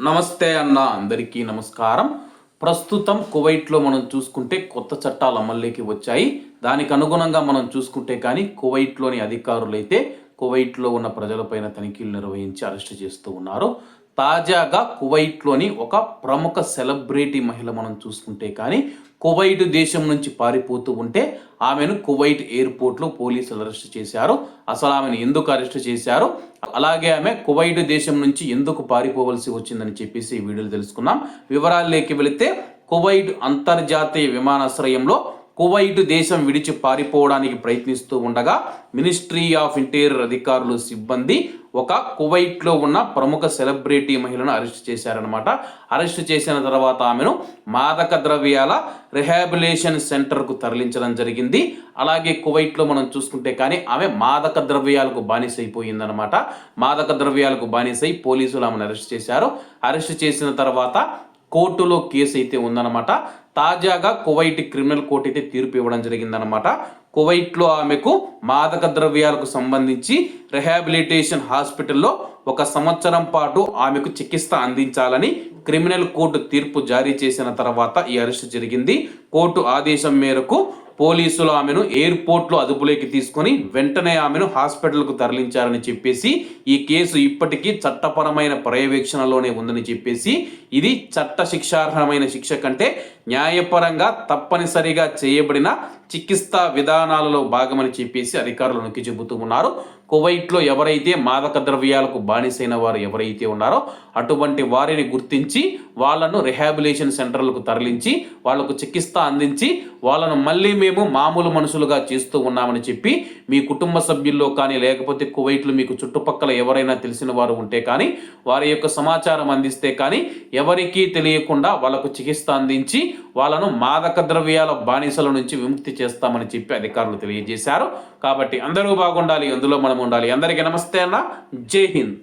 నమస్తే అన్న అందరికీ నమస్కారం. ప్రస్తుతం కువైట్లో మనం చూసుకుంటే కొత్త చట్టాలు అమల్లోకి వచ్చాయి. దానికి అనుగుణంగా మనం చూసుకుంటే కానీ కువైట్లోని అధికారులైతే కువైట్లో ఉన్న ప్రజలపైన తనిఖీలు నిర్వహించి అరెస్ట్ చేస్తూ ఉన్నారు. తాజాగా కువైట్లోని ఒక ప్రముఖ సెలబ్రిటీ మహిళ మనం చూసుకుంటే కానీ కువైట్ దేశం నుంచి పారిపోతూ ఉంటే ఆమెను కువైట్ ఎయిర్పోర్ట్లో పోలీసులు అరెస్ట్ చేశారు. అసలు ఆమెను ఎందుకు అరెస్ట్ చేశారు? అలాగే ఆమె కువైట్ దేశం నుంచి ఎందుకు పారిపోవలసి వచ్చిందని చెప్పేసి ఈ తెలుసుకున్నాం వివరాల్లోకి వెళితే కువైట్ అంతర్జాతీయ విమానాశ్రయంలో కువైట్ దేశం విడిచి పారిపోవడానికి ప్రయత్నిస్తూ ఉండగా మినిస్ట్రీ ఆఫ్ ఇంటీరియర్ అధికారులు సిబ్బంది ఒక కువైట్లో ఉన్న ప్రముఖ సెలబ్రిటీ మహిళను అరెస్ట్ చేశారనమాట అరెస్ట్ చేసిన తర్వాత ఆమెను మాదక ద్రవ్యాల రిహాబిలేషన్ సెంటర్కు తరలించడం జరిగింది. అలాగే కువైట్లో మనం చూసుకుంటే కానీ ఆమె మాదక ద్రవ్యాలకు బానిసైపోయిందనమాట మాదక ద్రవ్యాలకు బానిసై పోలీసులు ఆమెను అరెస్ట్ చేశారు. అరెస్ట్ చేసిన తర్వాత కోర్టులో కేసు అయితే ఉందన్నమాట. తాజాగా కువైట్ క్రిమినల్ కోర్టు అయితే తీర్పు ఇవ్వడం జరిగిందనమాట కువైట్లో ఆమెకు మాదక ద్రవ్యాలకు సంబంధించి రిహాబిలిటేషన్ హాస్పిటల్లో ఒక సంవత్సరం పాటు ఆమెకు చికిత్స అందించాలని క్రిమినల్ కోర్టు తీర్పు జారీ చేసిన తర్వాత ఈ అరెస్ట్ జరిగింది. కోర్టు ఆదేశం మేరకు పోలీసులు ఆమెను ఎయిర్పోర్ట్లో అదుపులోకి తీసుకొని వెంటనే ఆమెను హాస్పిటల్కు తరలించారని చెప్పేసి ఈ కేసు ఇప్పటికీ చట్టపరమైన పర్యవేక్షణలోనే ఉందని చెప్పేసి ఇది చట్ట శిక్షార్హమైన శిక్ష కంటే న్యాయపరంగా తప్పనిసరిగా చేయబడిన చికిత్సా విధానాలలో భాగమని చెప్పేసి అధికారులు నొక్కి చెబుతూ ఉన్నారు. కువైట్లో ఎవరైతే మాదక ద్రవ్యాలకు బానిసైన వారు ఎవరైతే ఉన్నారో అటువంటి వారిని గుర్తించి వాళ్ళను రిహాబిలేషన్ సెంటర్లకు తరలించి వాళ్ళకు చికిత్స అందించి వాళ్ళను మళ్ళీ మేము మామూలు మనుషులుగా చేస్తూ ఉన్నామని చెప్పి మీ కుటుంబ సభ్యుల్లో కానీ లేకపోతే కువైట్లు మీకు చుట్టుపక్కల ఎవరైనా తెలిసిన వారు ఉంటే కానీ వారి యొక్క సమాచారం అందిస్తే కానీ ఎవరికీ తెలియకుండా వాళ్ళకు చికిత్స అందించి వాళ్ళను మాదక ద్రవ్యాల బానిసల నుంచి విముక్తి చేస్తామని చెప్పి అధికారులు తెలియజేశారు. కాబట్టి అందరూ బాగుండాలి అందులో మనం ఉండాలి అందరికీ నమస్తే అన్న. జై హింద్.